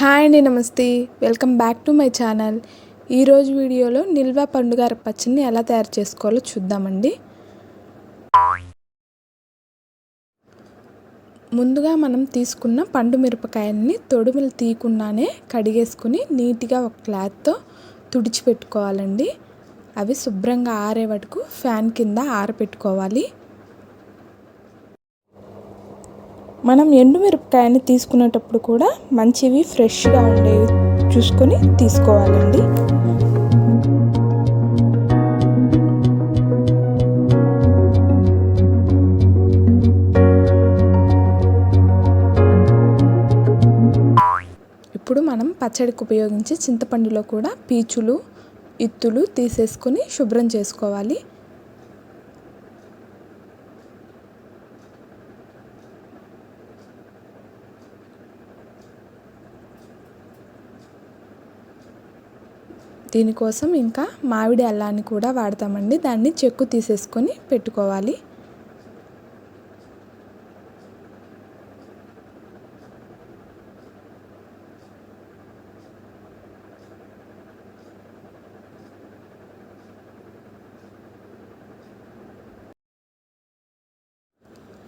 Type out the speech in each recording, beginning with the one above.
Hi అండి నమస్తే. Welcome back to my channel. ఈరోజు వీడియోలో నిల్వ పండుగ పచ్చడిని ఎలా తయారు చేసుకోవాలో చూద్దామండి. ముందుగా మనం తీసుకున్న పండు మిరపకాయల్ని తొడుములు తీయకుండానే కడిగేసుకుని నీట్గా ఒక క్లాత్తో తుడిచిపెట్టుకోవాలండి. అవి శుభ్రంగా ఆరే వరకు ఫ్యాన్ కింద ఆరపెట్టుకోవాలి. మనం ఎండుమిరపకాయని తీసుకునేటప్పుడు కూడా మంచివి ఫ్రెష్గా ఉండేవి చూసుకొని తీసుకోవాలండి. ఇప్పుడు మనం పచ్చడికి ఉపయోగించే చింతపండులో కూడా పీచులు ఇత్తులు తీసేసుకొని శుభ్రం చేసుకోవాలి. దీనికోసం ఇంకా మామిడి అల్లాన్ని కూడా వాడతామండి. దాన్ని చెక్కు తీసేసుకొని పెట్టుకోవాలి.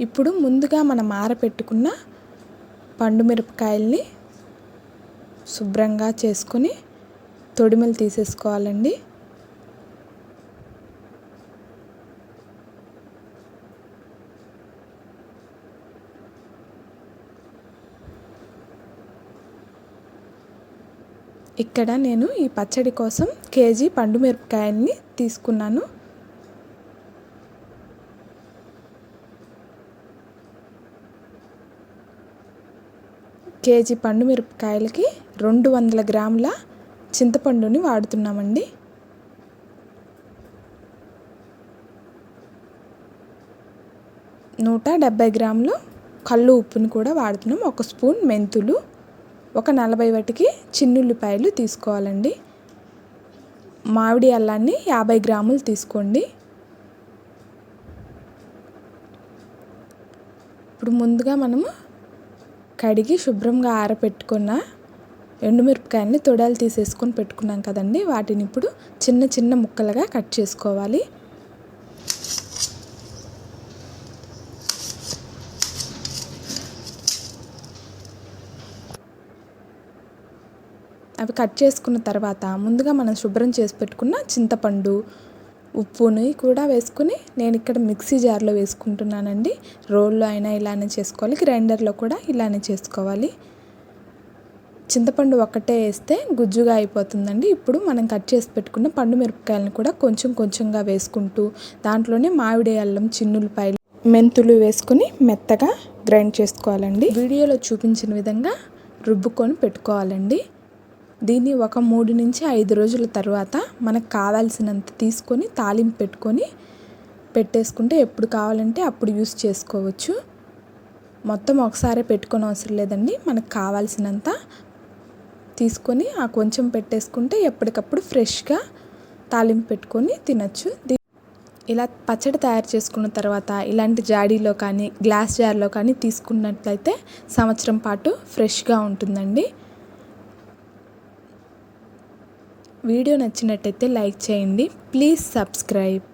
ఇప్పుడు ముందుగా మనం ఆరపెట్టుకున్న పండు మిరపకాయల్ని శుభ్రంగా చేసుకొని తొడిమలు తీసేసుకోవాలండి. ఇక్కడ నేను ఈ పచ్చడి కోసం కేజీ పండు మిరపకాయల్ని తీసుకున్నాను. కేజీ పండు మిరపకాయలకి రెండు వందల గ్రాముల చింతపండుని వాడుతున్నామండి. నూట డెబ్బై గ్రాములు కళ్ళు ఉప్పుని కూడా వాడుతున్నాం. ఒక స్పూన్ మెంతులు ఒక నలభై వాటికి చిన్నుల్లిపాయలు తీసుకోవాలండి. మామిడి అల్లాన్ని యాభై గ్రాములు తీసుకోండి. ఇప్పుడు ముందుగా మనము కడిగి శుభ్రంగా ఆరపెట్టుకున్న ఎండుమిరపకాయలని తొడాలు తీసేసుకొని పెట్టుకున్నాం కదండి. వాటిని ఇప్పుడు చిన్న చిన్న ముక్కలుగా కట్ చేసుకోవాలి. అవి కట్ చేసుకున్న తర్వాత ముందుగా మనం శుభ్రం చేసి పెట్టుకున్న చింతపండు ఉప్పుని కూడా వేసుకుని నేను ఇక్కడ మిక్సీ జార్లో వేసుకుంటున్నానండి. రోల్లో అయినా ఇలానే చేసుకోవాలి. గ్రైండర్లో కూడా ఇలానే చేసుకోవాలి. చింతపండు ఒక్కటే వేస్తే గుజ్జుగా అయిపోతుందండి. ఇప్పుడు మనం కట్ చేసి పెట్టుకున్న పండు మిరపకాయలను కూడా కొంచెం కొంచెంగా వేసుకుంటూ దాంట్లోనే మామిడి అల్లం చిన్నులపాయలు మెంతులు వేసుకుని మెత్తగా గ్రైండ్ చేసుకోవాలండి. వీడియోలో చూపించిన విధంగా రుబ్బుకొని పెట్టుకోవాలండి. దీన్ని ఒక మూడు నుంచి ఐదు రోజుల తర్వాత మనకు కావాల్సినంత తీసుకొని తాలింపు పెట్టుకొని పెట్టేసుకుంటే ఎప్పుడు కావాలంటే అప్పుడు యూస్ చేసుకోవచ్చు. మొత్తం ఒకసారి పెట్టుకొని అవసరం లేదండి. మనకు కావాల్సినంత తీసుకొని ఆ కొంచెం పెట్టేసుకుంటే ఎప్పటికప్పుడు ఫ్రెష్గా తాలింపు పెట్టుకొని తినచ్చు. ఇలా పచ్చడి తయారు చేసుకున్న తర్వాత ఇలాంటి జాడీలో కానీ గ్లాస్ జార్లో కానీ తీసుకున్నట్లయితే సంవత్సరం పాటు ఫ్రెష్గా ఉంటుందండి. వీడియో నచ్చినట్టయితే లైక్ చేయండి. Please subscribe.